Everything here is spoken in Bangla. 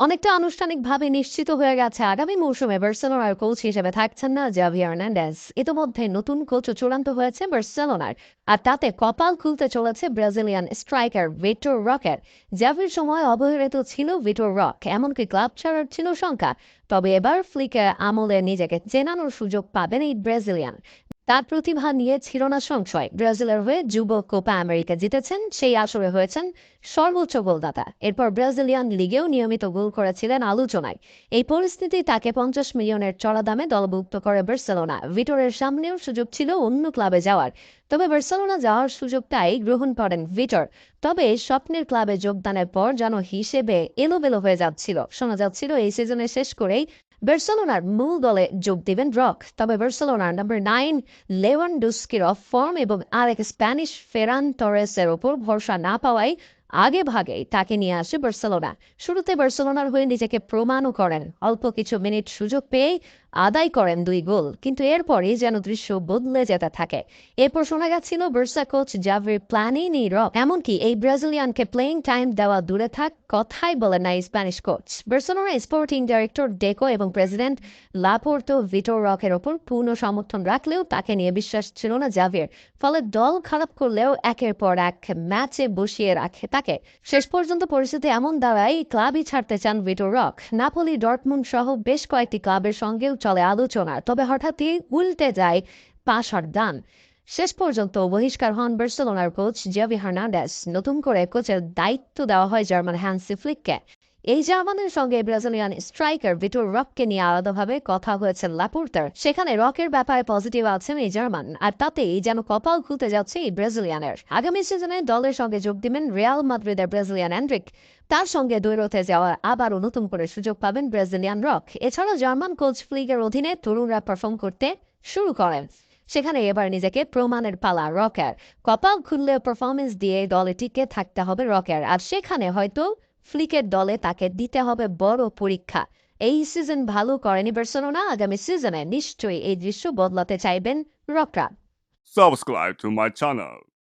অনেকটা আনুষ্ঠানিকভাবে নিশ্চিত হয়ে গেছে আগামী মৌসুমে বার্সেলোনার কোচ হিসেবে থাকছেন না জাভি হার্নান্ডেজ ইতোমধ্যে নতুন কোচও চূড়ান্ত হয়েছে বার্সেলোনার। আর তাতে কপাল খুলতে চলেছে ব্রাজিলিয়ান স্ট্রাইকার ভিটোর রকের জাভির সময় অবহেলিত ছিল ভিটোর রক, এমনকি ক্লাব ছাড়ার ছিল শঙ্কা। তবে এবার ফ্লিকের আমলে নিজেকে চেনানোর সুযোগ পাবেন এই ব্রাজিলিয়ান। তার প্রতিভা নিয়ে ছিল না সংশয়। ব্রাজিলের হয়ে যুব কোপা আমেরিকা জিতেছেন, সেই আসরে হয়েছেন সর্বোচ্চ গোলদাতা। এরপর ব্রাজিলিয়ান লিগেও নিয়মিত গোল করেছিলেন আলোচনায়। এই পরিস্থিতি তাকে পঞ্চাশ মিলিয়নের চড়া দামে দলভুক্ত করে বার্সেলোনা। ভিটোরের সামনেও সুযোগ ছিল অন্য ক্লাবে যাওয়ার। তবে বার্সেলোনা যাওয়ার সুযোগটাই গ্রহণ করেন ভিটর। তবে স্বপ্নের ক্লাবে যোগদানের পর যেন হিসেবে এলোবেলো হয়ে যাচ্ছিল। শোনা যাচ্ছিল এই সিজনে শেষ করেই বার্সেলোনার মূল দলে যোগ দিবেন রক। তবে বার্সেলোনার নাম্বার নাইন লেওয়ান ডুস্কির অফ ফর্ম এবং আরেক স্প্যানিশ ফেরান টরেসের ওপর ভরসা না পাওয়ায় আগে ভাগেই তাকে নিয়ে আসে বার্সেলোনা। শুরুতে বার্সেলোনার হয়ে নিজেকে প্রমাণও করেন। অল্প কিছু মিনিট সুযোগ পেয়ে আদায় করেন দুই গোল, কিন্তু এরপরই যেন দৃশ্য বদলে যেতে থাকে। এরপর শোনা গেছিল বার্সা কোচ জাভির প্ল্যানই নেই রক এমনকি এই ব্রাজিলিয়ানকে প্লেইং টাইম দেওয়া দূরে থাক, কথাই বলেন না Spanish coach. Barcelona sporting director Deco এবং প্রেসিডেন্ট লাপোর্তো ভিটোর রকের ওপর পূর্ণ সমর্থন রাখলেও তাকে নিয়ে বিশ্বাস ছিল না জাভির, ফলে দল খারাপ করলেও একের পর এক ম্যাচে বসিয়ে রাখে তাকে। শেষ পর্যন্ত পরিস্থিতি এমন দাঁড়ায়, ক্লাবই ছাড়তে চান ভিটোর রক। নাপোলি ডটমুন্ড সহ বেশ কয়েকটি ক্লাবের সঙ্গেও চলে আলোচনা, তবে হঠাৎই উল্টে যায় পাশার দান শেষ পর্যন্ত বহিষ্কার হন বার্সেলোনার কোচ জিয়াভি হার্নান্ডেস নতুন করে কোচের দায়িত্ব দেওয়া হয় জার্মান হ্যান্সি ফ্লিককে। এই জার্মানের সঙ্গে ব্রাজিলিয়ান স্ট্রাইকার ভিটোর রককে নিয়ে আলাদাভাবে কথা হয়েছে লাপুর্তার সেখানে রকের ব্যাপারে পজিটিভ আছেন এই জার্মান, আর তাতেই যেন কপাল খুলতে যাচ্ছে এই ব্রাজিলিয়ানের। আগামী সিজনে দলের সঙ্গে যোগ দিবেন রিয়াল মাদ্রিদের ব্রাজিলিয়ান অ্যান্ড্রিক তার সঙ্গে দৈরথে যাওয়ার আবারও নতুন করে সুযোগ পাবেন ব্রাজিলিয়ান রক। এছাড়াও জার্মান কোচ ফ্লিগের অধীনে তরুণরা পারফর্ম করতে শুরু করেন। সেখানে এবার নিজেকে প্রমাণের পালা রকের। কপাল খুললে পারফরমেন্স দিয়ে দলে টিকে থাকতে হবে রকের, আর সেখানে হয়তো ফ্লিকের দলে তাকে দিতে হবে বড় পরীক্ষা। এই সিজন ভালো করেনি বার্সেলোনা। আগামী সিজনে নিশ্চয়ই এই দৃশ্য বদলাতে চাইবেন রকরা। Subscribe.